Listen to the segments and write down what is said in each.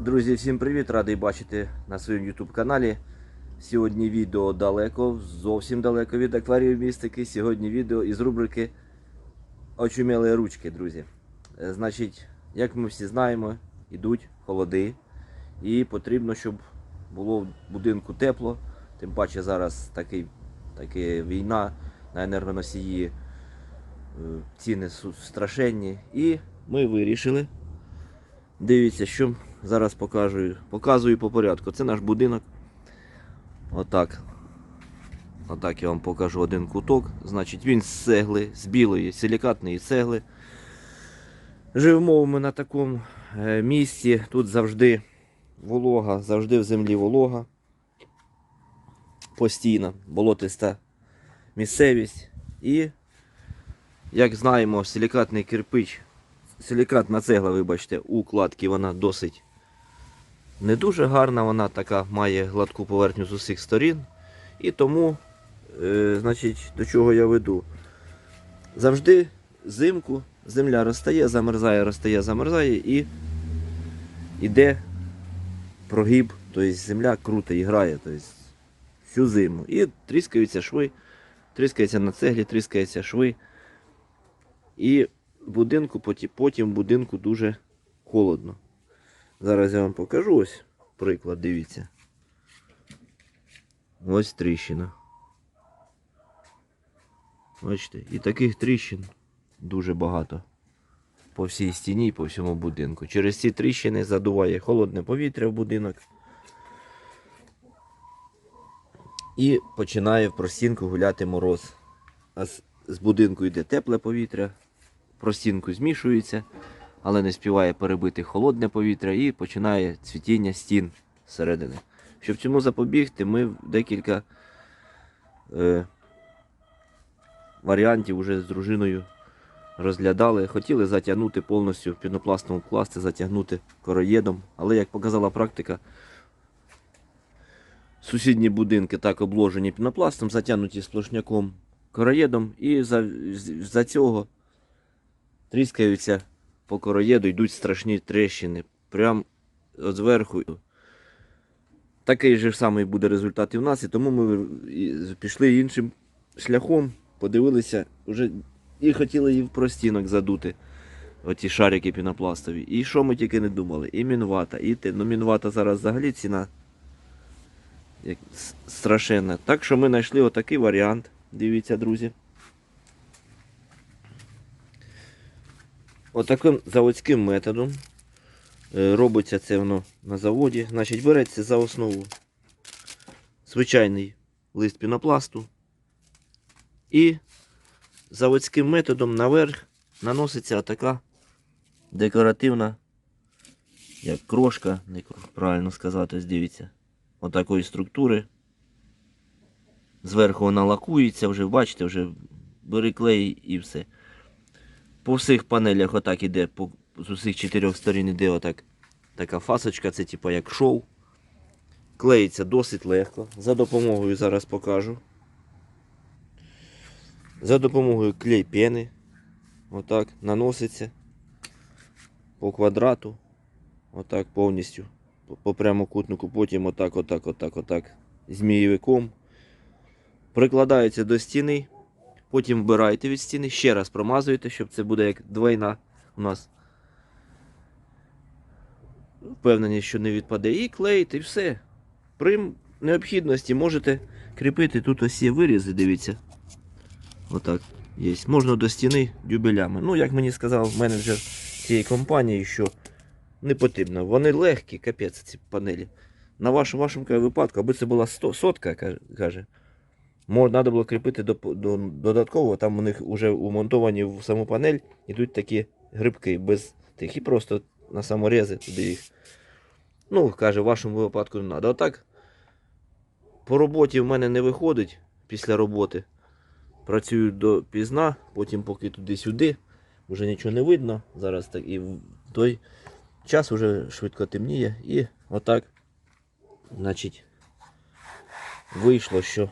Друзі, всім привіт! Радий бачити на своєму YouTube каналі. Сьогодні відео далеко, зовсім далеко від акваріуму містики. Сьогодні відео із рубрики Очуміли ручки, друзі. Е, Значить, як ми всі знаємо, йдуть холоди. І потрібно, щоб було в будинку тепло. Тим паче зараз такий, таки війна на енергоносії, е, ціни страшенні. І ми вирішили. Дивіться, що зараз покажу. Показую по порядку. Це наш будинок. Отак. Отак я вам покажу один куток. Значить, він з цегли, з білої силікатної цегли. Живемо ми на такому е, місці. Тут завжди волога, завжди в землі волога. Постійна, болотиста місцевість. І, як знаємо, силікатний кирпич силікатна цегла, вибачте, у кладки вона досить не дуже гарна, вона така має гладку поверхню з усіх сторін. І тому, е, значить, до чого я веду? Завжди зимку земля розтає, замерзає, розтає, замерзає і йде прогиб, тобто земля круто і грає тобто, всю зиму. І тріскаються шви, тріскається на цеглі, тріскаються шви. І будинку, потім будинку дуже холодно. Зараз я вам покажу ось приклад, дивіться. Ось тріщина. Бачите, і таких тріщин дуже багато. По всій стіні і по всьому будинку. Через ці тріщини задуває холодне повітря в будинок. І починає в простінку гуляти мороз. А з, будинку йде тепле повітря, простінку змішується, але не співає перебити холодне повітря і починає цвітіння стін зсередини. Щоб цьому запобігти, ми декілька е, варіантів вже з дружиною розглядали. Хотіли затягнути повністю в пінопластовому класти, затягнути короєдом, але як показала практика, сусідні будинки так обложені пінопластом, затягнуті сплошняком короєдом, і за, за цього тріскаються по короєду, йдуть страшні тріщини. Прям от зверху. Такий же самий буде результат і в нас, і тому ми пішли іншим шляхом, подивилися, вже і хотіли і в простінок задути. Оті шарики пінопластові. І що ми тільки не думали? І мінвата, і те. Ну мінвата зараз взагалі ціна страшенна. Так що ми знайшли отакий варіант. Дивіться, друзі. Отаким заводським методом е, робиться це воно на заводі. Значить, береться за основу звичайний лист пінопласту. І заводським методом наверх наноситься така декоративна, як крошка, не правильно сказати, ось дивіться, отакої структури. Зверху вона лакується, вже бачите, вже бери клей і все. По всіх панелях отак іде, по, з усіх чотирьох сторін іде отак така фасочка, це типа як шоу. Клеїться досить легко. За допомогою зараз покажу. За допомогою клей пени. Отак наноситься по квадрату. Отак повністю. По, по прямокутнику, потім отак, отак, отак, отак. Змієвиком. Прикладається до стіни. Потім вбираєте від стіни, ще раз промазуєте, щоб це буде як двойна у нас. Впевнені, що не відпаде. І клеїте, і все. При необхідності можете кріпити тут ось є вирізи, дивіться. Отак. Є. Можна до стіни дюбелями. Ну, як мені сказав менеджер цієї компанії, що не потрібно. Вони легкі, капець, ці панелі. На вашому, вашому випадку, аби це була 100, сотка, каже- треба було кріпити до, до, додатково, там у них вже умонтовані в саму панель йдуть такі грибки без тих і просто на саморези туди їх. Ну, каже, в вашому випадку не треба. Отак по роботі в мене не виходить після роботи. Працюю до пізна, потім поки туди-сюди, вже нічого не видно. Зараз так і в той час вже швидко темніє. І отак, значить, вийшло, що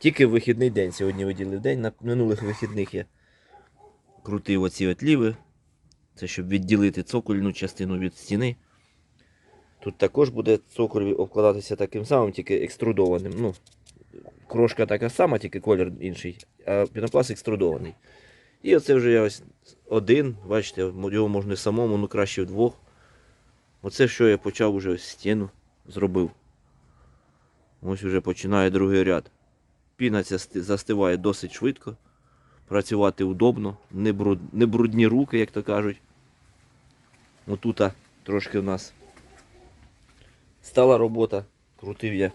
тільки в вихідний день сьогодні виділив день. На минулих вихідних я крутив оці отліви. Це щоб відділити цокольну частину від стіни. Тут також буде цоколь обкладатися таким самим, тільки екструдованим. Ну, крошка така сама, тільки колір інший, а пінопласт екструдований. І оце вже я ось один, бачите, його можна самому, ну краще вдвох. Оце що я почав уже ось стіну зробив. Ось вже починає другий ряд. Піна застиває досить швидко. Працювати удобно, не, бруд, не брудні руки, як то кажуть. Отут трошки в нас стала робота. Крутив я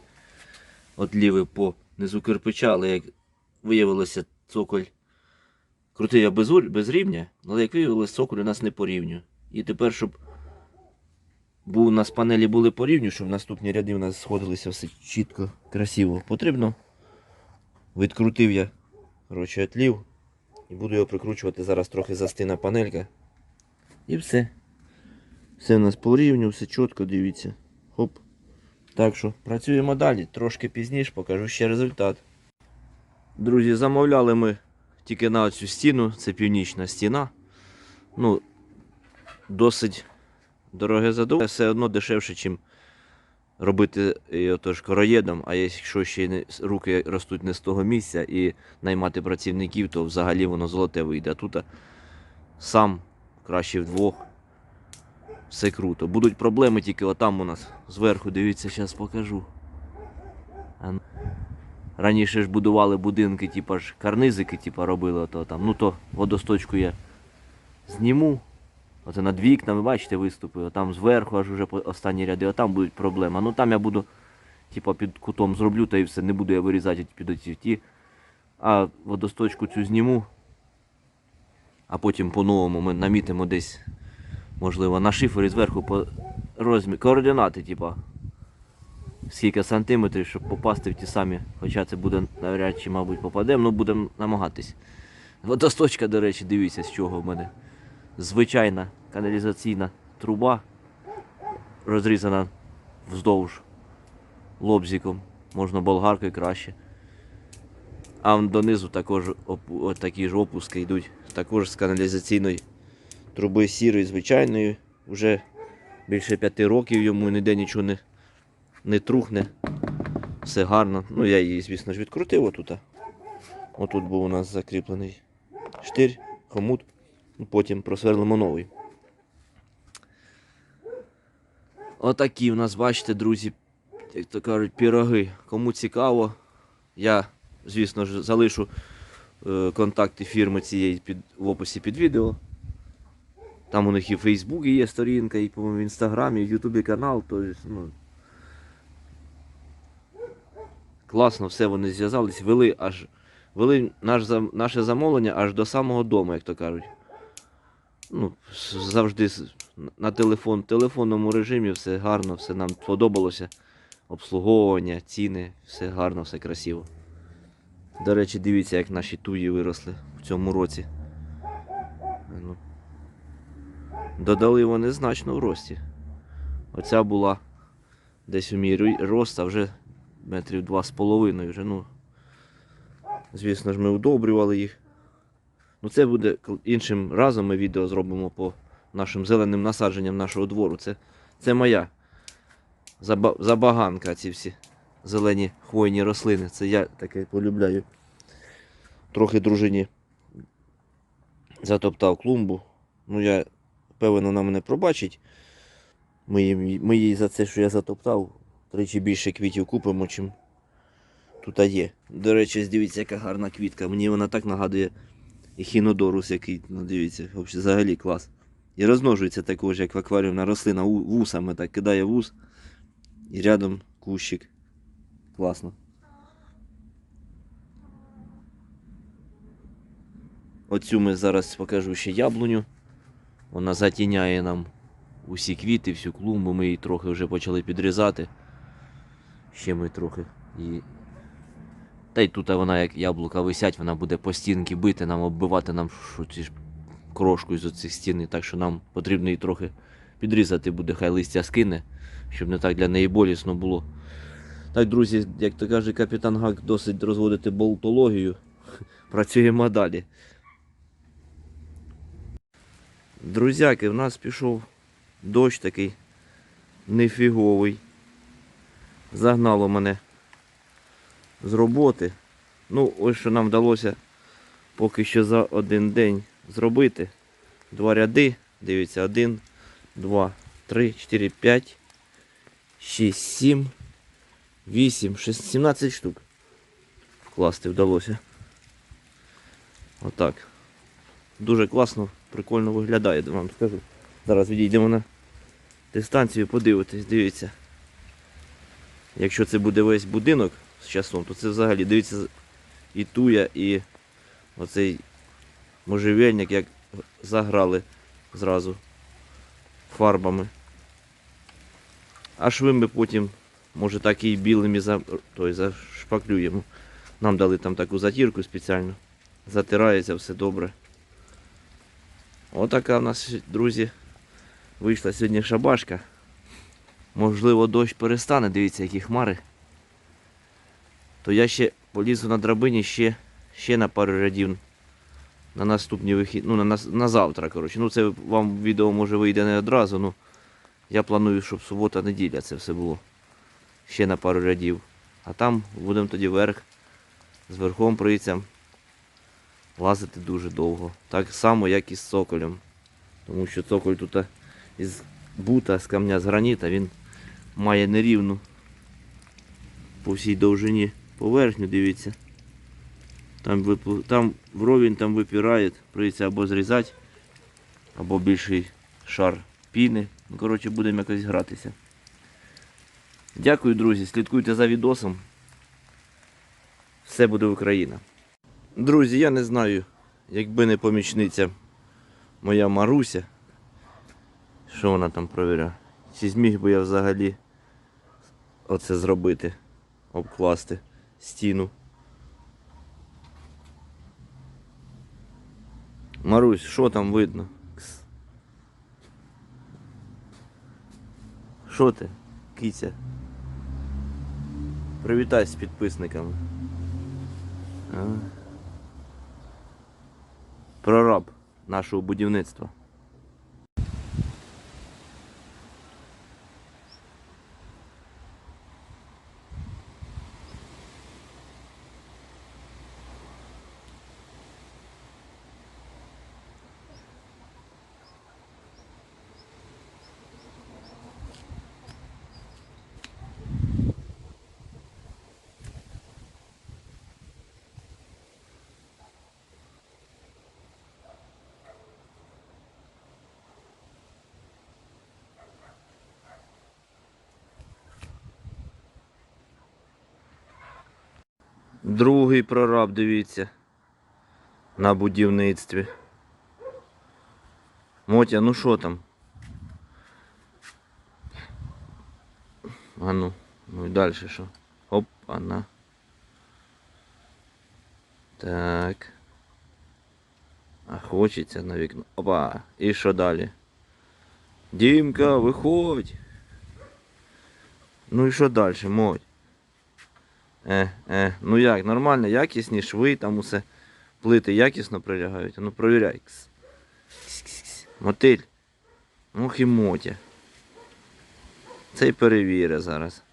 отліви по низу кирпича, але як виявилося, цоколь. Крутив я без, без рівня, але як виявилося, цоколь у нас не по рівню. І тепер, щоб був у нас панелі були по рівню, щоб наступні ряди у нас сходилися все чітко, красиво. Потрібно. Відкрутив я коротше, отлів. І буду його прикручувати. Зараз трохи застина панелька. І все. Все у нас по рівню, все чітко, дивіться. Хоп. Так що працюємо далі. Трошки пізніше покажу ще результат. Друзі, замовляли ми тільки на цю стіну. Це північна стіна. Ну, досить дороге задоволення. Все одно дешевше, ніж робити і отож короєдом. А якщо ще не, руки ростуть не з того місця і наймати працівників, то взагалі воно золоте вийде. А тут сам краще вдвох. Все круто. Будуть проблеми тільки отам у нас зверху. Дивіться, зараз покажу. Раніше ж будували будинки, типа ж карнизики, типа робили то там. Ну то водосточку я зніму. Оце над вікнами, бачите, виступи, там зверху аж уже останні ряди, а там будуть проблеми. Ну там я буду, типа, під кутом зроблю, та і все, не буду я вирізати під оці ті. А водосточку цю зніму. А потім по-новому ми намітимо десь, можливо, на шифері зверху по розміру. Координати, типа. Скільки сантиметрів, щоб попасти в ті самі. Хоча це буде навряд чи, мабуть, попадемо, ну будемо намагатись. Водосточка, до речі, дивіться, з чого в мене звичайна каналізаційна труба, розрізана вздовж лобзиком, можна болгаркою краще. А донизу також от такі ж опуски йдуть, також з каналізаційної труби сірої, звичайної. Вже більше п'яти років йому ніде нічого не, не трухне. Все гарно. Ну я її, звісно ж, відкрутив отут. Отут був у нас закріплений штир, хомут. Потім просверлимо новий. Отакі в нас, бачите, друзі, як то кажуть, піроги. Кому цікаво, я, звісно ж, залишу е, контакти фірми цієї під, в описі під відео. Там у них і в Фейсбуці є сторінка, і, по-моєму, в Інстаграмі, і в Ютубі канал. То, ну, класно все вони зв'язались, вели аж вели наш, наше замовлення аж до самого дому, як то кажуть. Ну, завжди на телефон, в телефонному режимі все гарно, все нам сподобалося. Обслуговування, ціни, все гарно, все красиво. До речі, дивіться, як наші туї виросли в цьому році. Ну, додали вони значно в рості. Оця була десь у мій рост, а вже метрів два з половиною. Вже, ну, звісно ж, ми удобрювали їх. Ну, це буде іншим разом ми відео зробимо по нашим зеленим насадженням нашого двору. Це, це моя заба- забаганка, ці всі зелені хвойні рослини. Це я таке полюбляю. Трохи дружині затоптав клумбу. Ну, я певен, вона мене пробачить. Ми, їм- ми їй за це, що я затоптав, тричі більше квітів купимо, чим тут є. До речі, дивіться, яка гарна квітка. Мені вона так нагадує ехінодорус, який, ну дивіться, взагалі, клас. І розмножується також, як в акваріумна рослина, вусами так кидає вус. І рядом кущик. Класно. Оцю ми зараз покажу ще яблуню. Вона затіняє нам усі квіти, всю клумбу. Ми її трохи вже почали підрізати. Ще ми трохи її. Та й тут вона, як яблука висять, вона буде по стінки бити, нам оббивати нам ж крошку з оцих стін. Так що нам потрібно її трохи підрізати буде, хай листя скине, щоб не так для неї болісно було. Так, друзі, як то каже капітан Гак, досить розводити болтологію. Працюємо далі. Друзяки, в нас пішов дощ такий нефіговий. Загнало мене з роботи. Ну, ось що нам вдалося поки що за один день зробити. Два ряди. Дивіться, один, два, три, чотири, п'ять, шість, сім, вісім, шість, сімнадцять штук. Вкласти вдалося. Отак. Дуже класно, прикольно виглядає, вам скажу. Зараз відійдемо на дистанцію, подивитись, дивіться. Якщо це буде весь будинок з часом, то це взагалі дивіться і туя, і оцей можжевельник, як заграли зразу фарбами. А шви ми потім, може так і білими за, той, зашпаклюємо. Нам дали там таку затірку спеціально. Затирається все добре. Отака в нас, друзі, вийшла сьогодні шабашка. Можливо, дощ перестане, дивіться, які хмари. То я ще полізу на драбині ще, ще на пару рядів на наступні вихід, ну на, нас- на завтра, коротше. Ну це вам відео може вийде не одразу, ну я планую, щоб субота-неділя це все було. Ще на пару рядів. А там будемо тоді вверх з верхом прийцям лазити дуже довго. Так само, як і з цоколем. Тому що цоколь тут із бута, з камня, з граніта, він має нерівну по всій довжині поверхню, дивіться. Там, там вровень там випирає, прийдеться або зрізати, або більший шар піни. Ну, коротше, будемо якось гратися. Дякую, друзі. Слідкуйте за відосом. Все буде Україна. Друзі, я не знаю, якби не помічниця моя Маруся, що вона там провіряє. Чи зміг би я взагалі оце зробити, обкласти стіну. Марусь, що там видно? Що ти, киця? Привітайся з підписниками. Прораб нашого будівництва. Другий прораб, дивіться. На будівництві. Мотя, ну що там? А ну, ну і далі що? Оп, ана. Так. А хочеться на вікно. Опа. І що далі? Дімка, виходь. Ну і що далі, моть? Е, е, ну як, нормально, якісні шви, там усе плити якісно прилягають. Ну провіряй. Кс. Мотиль. Ох і мотя. Цей перевіря зараз.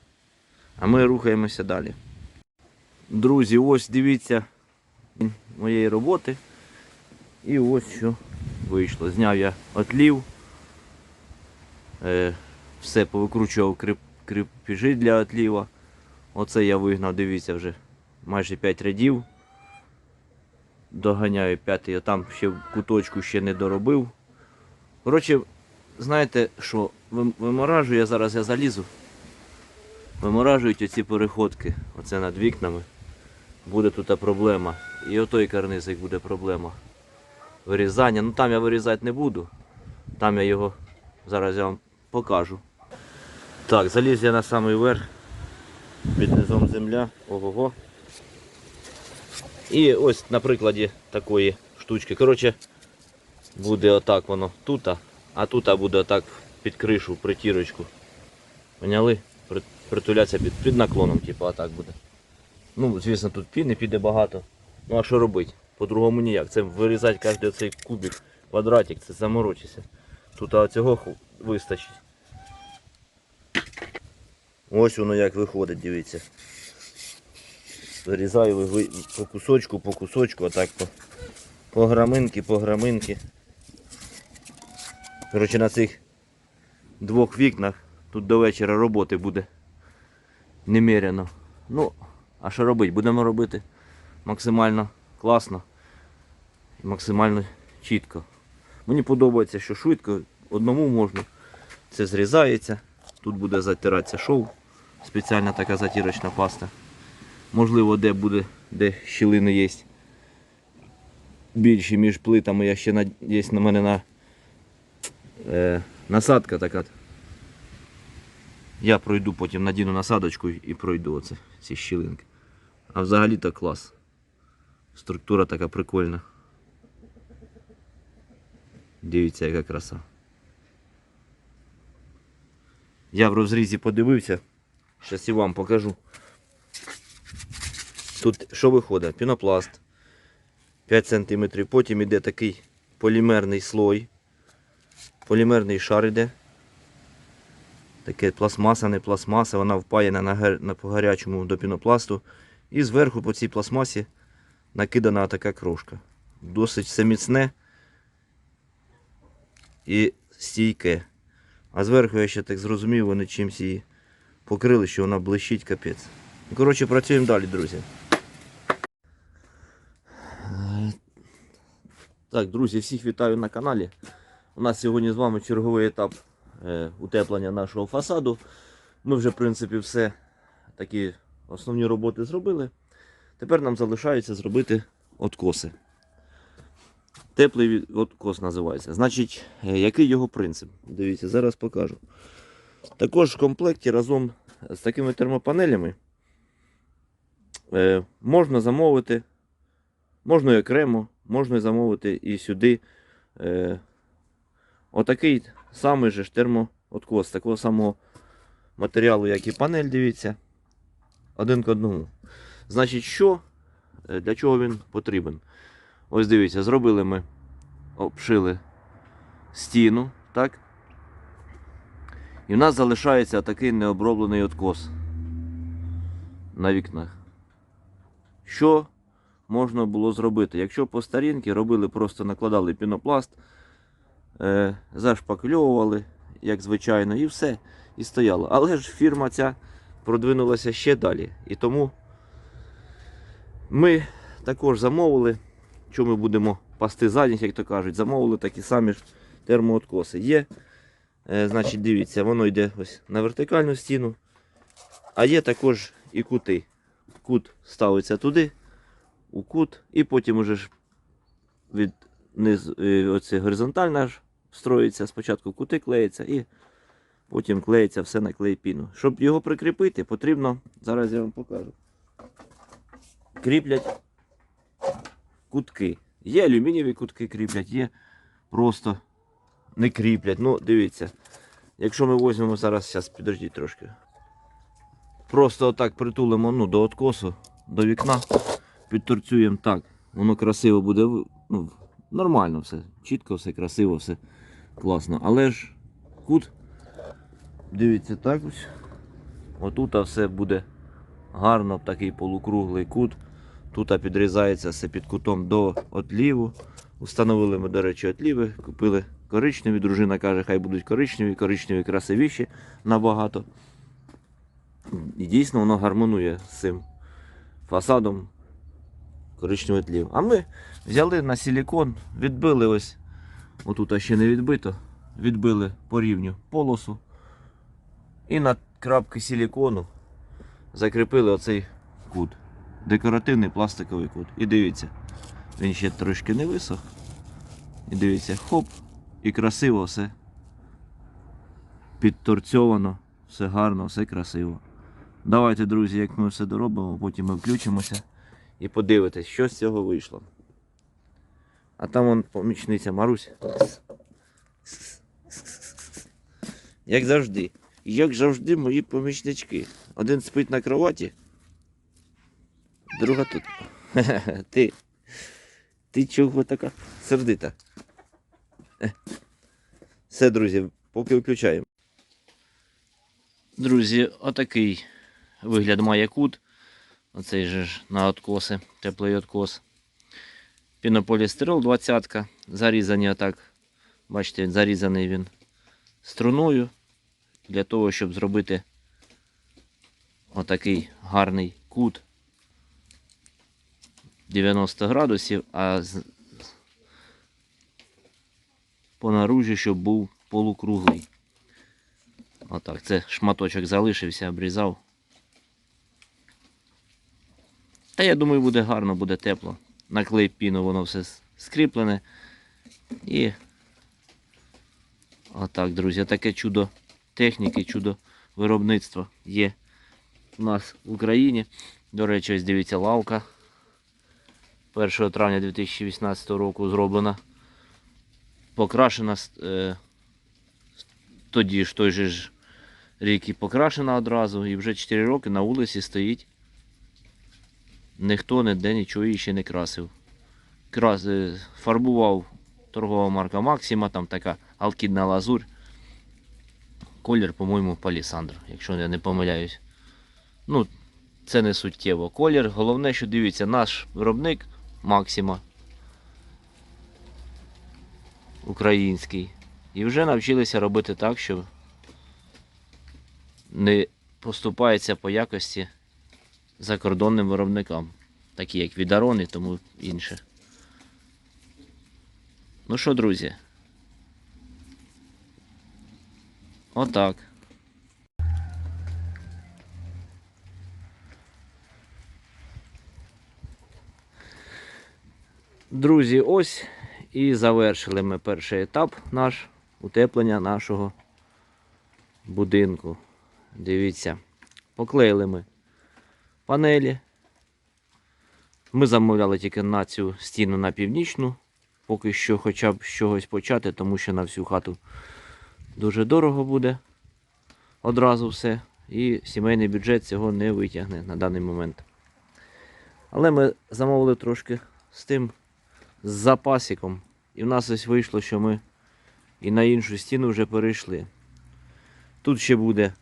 А ми рухаємося далі. Друзі, ось дивіться моєї роботи. І ось що вийшло. Зняв я отлів. Е, все повикручував кріп, кріпежі для отліва. Оце я вигнав, дивіться, вже майже 5 рядів. Доганяю п'ятий, а там ще в куточку ще не доробив. Коротше, знаєте що, вим- виморажую я зараз я залізу. Виморажують оці переходки, оце над вікнами. Буде тут проблема. І отой карнизик буде проблема. Вирізання. Ну там я вирізати не буду. Там я його зараз я вам покажу. Так, заліз я на самий верх під низом земля. Ого-го. І ось на прикладі такої штучки. Коротше, буде отак воно тут, а тут буде отак під кришу, притірочку. Поняли? При- Притулятися під, під наклоном, типу, отак буде. Ну, звісно, тут піни піде багато. Ну а що робити? По-другому ніяк. Це вирізати кожен цей кубик, квадратик, це заморочиться. Тут а, цього вистачить. Ось воно як виходить, дивіться. Ви- по кусочку, по кусочку, отак по, по граминки, по граминки. Коротше, на цих двох вікнах тут до вечора роботи буде немерено. Ну, а що робити? Будемо робити максимально класно і максимально чітко. Мені подобається, що швидко, одному можна. Це зрізається. Тут буде затиратися шов. Спеціальна така затірочна паста. Можливо, де буде, де щілини є. Більші між плитами. Я ще є на мене на е, насадка така. Я пройду потім надіну насадочку і пройду оце, ці щілинки. А взагалі то клас. Структура така прикольна. Дивіться, яка краса. Я в розрізі подивився. Зараз і вам покажу. Тут що виходить? Пінопласт 5 см. Потім іде такий полімерний слой. Полімерний шар іде. Таке пластмаса, не пластмаса, вона впаяна на, на по гарячому до пінопласту. І зверху по цій пластмасі накидана така крошка. Досить все міцне і стійке. А зверху я ще так зрозумів, вони чимось її покрили, що вона блищить капець. Ну, Коротше, працюємо далі, друзі. Так, друзі, всіх вітаю на каналі. У нас сьогодні з вами черговий етап е, утеплення нашого фасаду. Ми вже, в принципі, все такі основні роботи зробили. Тепер нам залишається зробити откоси. Теплий откос називається. Значить, е, який його принцип? Дивіться, зараз покажу. Також в комплекті разом з такими термопанелями е, можна замовити, можна і окремо, можна замовити і сюди е, отакий самий же термооткос, такого самого матеріалу, як і панель, дивіться, один к одному. Значить, що, е, для чого він потрібен? Ось дивіться, зробили ми, обшили стіну, так? І в нас залишається такий необроблений откос на вікнах. Що можна було зробити? Якщо по старінки робили, просто накладали пінопласт, е, зашпакльовували, як звичайно, і все, і стояло. Але ж фірма ця продвинулася ще далі. І тому ми також замовили, що ми будемо пасти задніх, як то кажуть, замовили такі самі ж термооткоси. Є, е, значить, дивіться, воно йде ось на вертикальну стіну, а є також і кути. Кут ставиться туди, у кут, і потім уже ж від низ, е, оце горизонтально ж строїться. Спочатку кути клеїться і потім клеїться все на клей піну. Щоб його прикріпити, потрібно, зараз я вам покажу. Кріплять кутки. Є алюмінієві кутки кріплять, є просто не кріплять. Ну, дивіться. Якщо ми візьмемо зараз, зараз підождіть трошки. Просто отак притулимо ну, до откосу, до вікна, підторцюємо так. Воно красиво буде. Ну, нормально все. Чітко все, красиво, все класно. Але ж кут, дивіться, так ось. Отут все буде гарно, такий полукруглий кут. Тут підрізається все під кутом до отліву. Установили ми, до речі, отліви, купили коричневі. Дружина каже, хай будуть коричневі, коричневі красивіші набагато. І дійсно воно гармонує з цим фасадом коричневий тлів. А ми взяли на силікон, відбили ось, отут ще не відбито, відбили по рівню полосу. І на крапки силікону закріпили оцей кут. Декоративний пластиковий кут. І дивіться, він ще трошки не висох. І дивіться, хоп, і красиво все. Підторцьовано, все гарно, все красиво. Давайте, друзі, як ми все доробимо, потім ми включимося і подивитесь, що з цього вийшло. А там вон помічниця Марусь. Як завжди. Як завжди, мої помічнички. Один спить на кроваті, друга тут. Ти. Ти чого така сердита? Е. Все, друзі, поки включаємо. Друзі, отакий вигляд має кут. Оцей же ж на откоси, теплий откос. Пінополістирол 20-ка. зарізані отак. Бачите, зарізаний він струною для того, щоб зробити отакий гарний кут 90 градусів, а по наружі, щоб був полукруглий. Отак, це шматочок залишився, обрізав. Та я думаю, буде гарно, буде тепло. На клей піну воно все скріплене. І отак, друзі, таке чудо техніки, чудо виробництва є у нас в Україні. До речі, ось дивіться, лавка 1 травня 2018 року зроблена. Покрашена е, тоді ж той же ж рік і покрашена одразу, і вже 4 роки на вулиці стоїть. Ніхто ніде нічого ще не красив. Крас, е, фарбував торгова марка Максима, там така алкідна лазурь. Колір, по-моєму, палісандр, якщо я не помиляюсь. Ну, це не суттєво. Колір. Головне, що дивіться, наш виробник Максима. Український. І вже навчилися робити так, що не поступається по якості закордонним виробникам, такі як Відарон і тому інше. Ну що, друзі? Отак. Друзі, ось і завершили ми перший етап наш утеплення нашого будинку. Дивіться, поклеїли ми панелі. Ми замовляли тільки на цю стіну на північну. Поки що хоча б з чогось почати, тому що на всю хату дуже дорого буде одразу все. І сімейний бюджет цього не витягне на даний момент. Але ми замовили трошки з тим з запасиком. І в нас ось вийшло, що ми і на іншу стіну вже перейшли. Тут ще буде,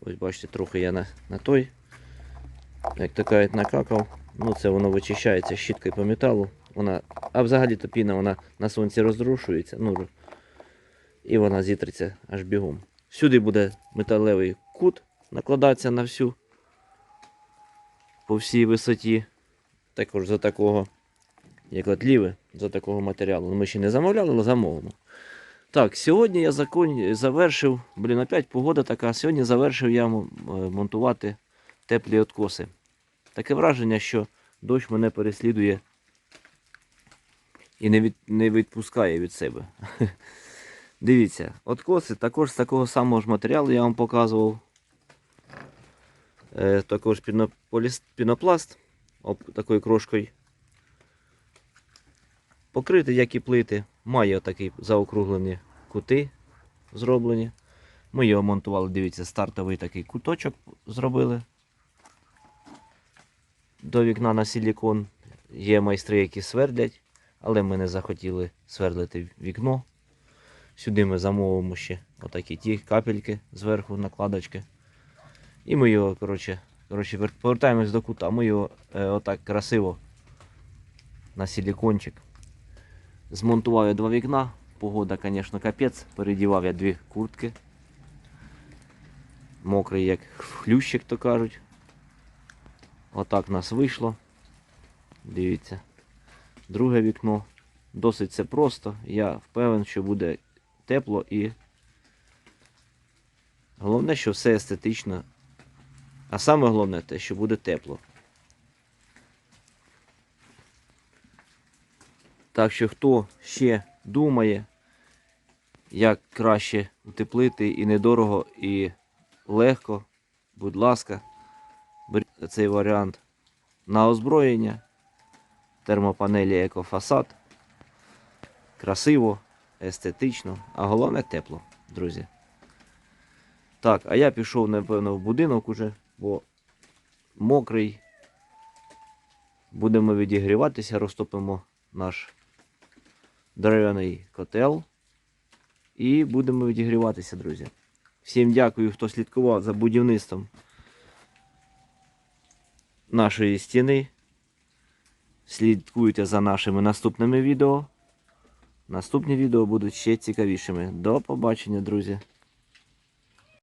ось бачите, трохи я на, на той, як то кажуть, накакав. Ну це воно вичищається щіткою по металу. Вона, а взагалі то піна вона на сонці розрушується. Ну, і вона зітреться аж бігом. Сюди буде металевий кут накладатися на всю по всій висоті. Також за такого, як отліви, за такого матеріалу. Ну, Ми ще не замовляли, але замовимо. Так, сьогодні я закон... завершив, блін, опять погода така. Сьогодні завершив я е, монтувати теплі откоси. Таке враження, що дощ мене переслідує і не, від... не відпускає від себе. Дивіться, откоси також з такого самого ж матеріалу я вам показував. Е, також пінопласт такою крошкою. Покритий, як і плити, має такі заокруглені кути зроблені. Ми його монтували, дивіться, стартовий такий куточок зробили до вікна на силікон. Є майстри, які свердлять, але ми не захотіли свердлити вікно. Сюди ми замовимо ще отакі ті капельки зверху, накладочки. І ми його, коротше, коротше повертаємось до кута. Ми його е, отак красиво на силікончик. Змонтував я два вікна. Погода, звісно, капець. Передівав я дві куртки. Мокрий, як хлющик, то кажуть. Отак нас вийшло. Дивіться. Друге вікно. Досить це просто. Я впевнений, що буде тепло і головне, що все естетично. А саме головне те, що буде тепло. Так що хто ще думає, як краще утеплити і недорого, і легко, будь ласка, беріть цей варіант на озброєння. Термопанелі екофасад. Красиво, естетично, а головне тепло, друзі. Так, а я пішов, напевно, в будинок уже, бо мокрий. Будемо відігріватися, розтопимо наш дерев'яний котел. І будемо відігріватися, друзі. Всім дякую, хто слідкував за будівництвом нашої стіни. Слідкуйте за нашими наступними відео. Наступні відео будуть ще цікавішими. До побачення, друзі!